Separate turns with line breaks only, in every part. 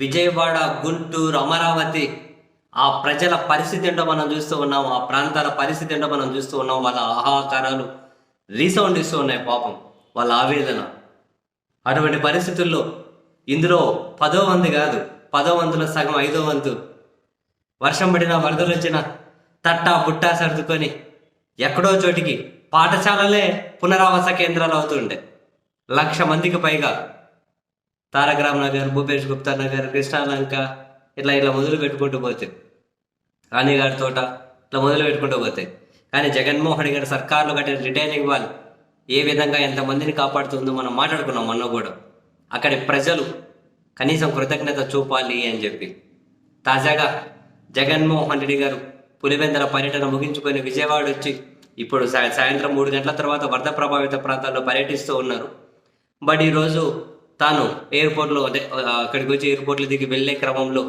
విజయవాడ గుంటూరు అమరావతి ఆ ప్రజల పరిస్థితి ఏంటో మనం చూస్తూ ఉన్నాం ఆ ప్రాంతాల పరిస్థితి ఏంటో మనం చూస్తూ ఉన్నాం వాళ్ళ ఆహాకారాలు రీసౌండ్ ఇస్తూ ఉన్నాయి పాపం వాళ్ళ ఆవేదన. అటువంటి పరిస్థితుల్లో ఇందులో పదో వంది కాదు పదో వంతుల సగం ఐదో వంతు. వర్షం పడినా వరదలు వచ్చిన తట్టా బుట్టా సర్దుకొని ఎక్కడో చోటికి పాఠశాలలే పునరావాస కేంద్రాలు అవుతుండే లక్ష మందికి పైగా తారక నగర్ భూపేష్ గుప్తా నగర్ కృష్ణాలంక ఇట్లా ఇట్లా మొదలు పెట్టుకుంటూ పోతాయి. రాణిగారి తోట ఇట్లా మొదలు పెట్టుకుంటూ పోతే కానీ జగన్మోహన్ గారి సర్కార్లు కట్టిన రిటైనింగ్ వాళ్ళు ఏ విధంగా ఎంతమందిని కాపాడుతుందో మనం మాట్లాడుకున్నాం మొన్న కూడా. అక్కడి ప్రజలు కనీసం కృతజ్ఞత చూపాలి అని చెప్పి. తాజాగా జగన్మోహన్ రెడ్డి గారు పులివెందల పర్యటన ముగించుకొని విజయవాడ వచ్చి ఇప్పుడు సాయంత్రం మూడు గంటల తర్వాత వరద ప్రభావిత ప్రాంతాల్లో పర్యటిస్తూ ఉన్నారు. బట్ ఈరోజు తాను ఎయిర్పోర్ట్లో అదే అక్కడికి వచ్చి ఎయిర్పోర్ట్లో దిగి వెళ్ళే క్రమంలో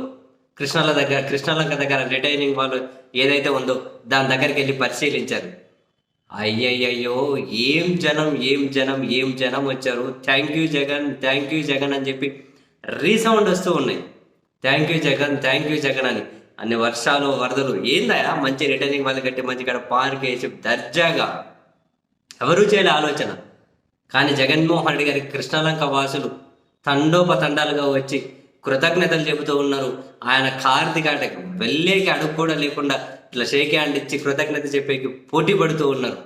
కృష్ణాల దగ్గర కృష్ణాలంక దగ్గర రిటైనింగ్ వాళ్ళు ఏదైతే ఉందో దాని దగ్గరికి వెళ్ళి పరిశీలించారు. అయ్యయ్యయ్యో ఏం జనం ఏం జనం ఏం జనం వచ్చారు? Thank you Jagan thank you Jagan అని చెప్పి రీసౌండ్ వస్తూ ఉన్నాయి. Thank you Jagan thank you Jagan అని. అన్ని వర్షాలు వరదలు ఏందయా మంచి రిటర్నింగ్ వాళ్ళు కట్టి మంచి ఇక్కడ పార్క్ వేసి దర్జాగా. ఎవరూ చేయలే ఆలోచన? కానీ జగన్మోహన్ రెడ్డి గారి కృష్ణాలంక వాసులు తండోపతండాలుగా వచ్చి కృతజ్ఞతలు చెబుతూ ఉన్నారు. ఆయన కార్తీక వెళ్ళేకి అడుగు కూడా లేకుండా ఇట్లా షేక్ హ్యాండ్ ఇచ్చి కృతజ్ఞత చెప్పేకి పోటీ పడుతూ ఉన్నారు.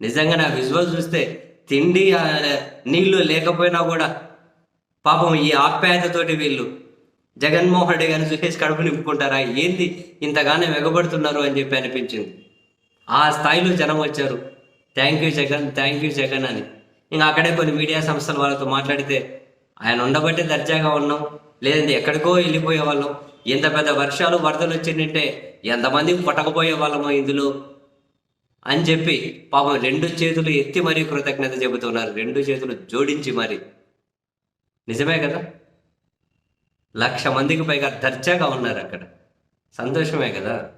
నిజంగా నా విజువల్ చూస్తే తిండి నీళ్ళు లేకపోయినా కూడా పాపం ఈ ఆప్యాయతతోటి వీళ్ళు జగన్మోహన్ రెడ్డి గారిని చూసేసి కడుపు నింపుకుంటారా? ఏంది ఇంతగానే వెగబడుతున్నారు అని చెప్పి అనిపించింది. ఆ స్థాయిలో జనం వచ్చారు. Thank you Jagan thank you Jagan అని. ఇంకా అక్కడే కొన్ని మీడియా సంస్థల వాళ్ళతో మాట్లాడితే ఆయన ఉండబట్టే దర్జాగా ఉన్నాం. లేదంటే ఎక్కడికో వెళ్ళిపోయే వాళ్ళం. ఇంత పెద్ద వర్షాలు వరదలు వచ్చిందంటే ఎంతమంది పట్టకపోయే వాళ్ళమో ఇందులో. అని చెప్పి పాపం రెండు చేతులు ఎత్తి మరీ కృతజ్ఞత చెబుతున్నారు. రెండు చేతులు జోడించి మరి. నిజమే కదా? లక్ష మందికి పైగా దర్జాగా ఉన్నారు అక్కడ. సంతోషమే కదా?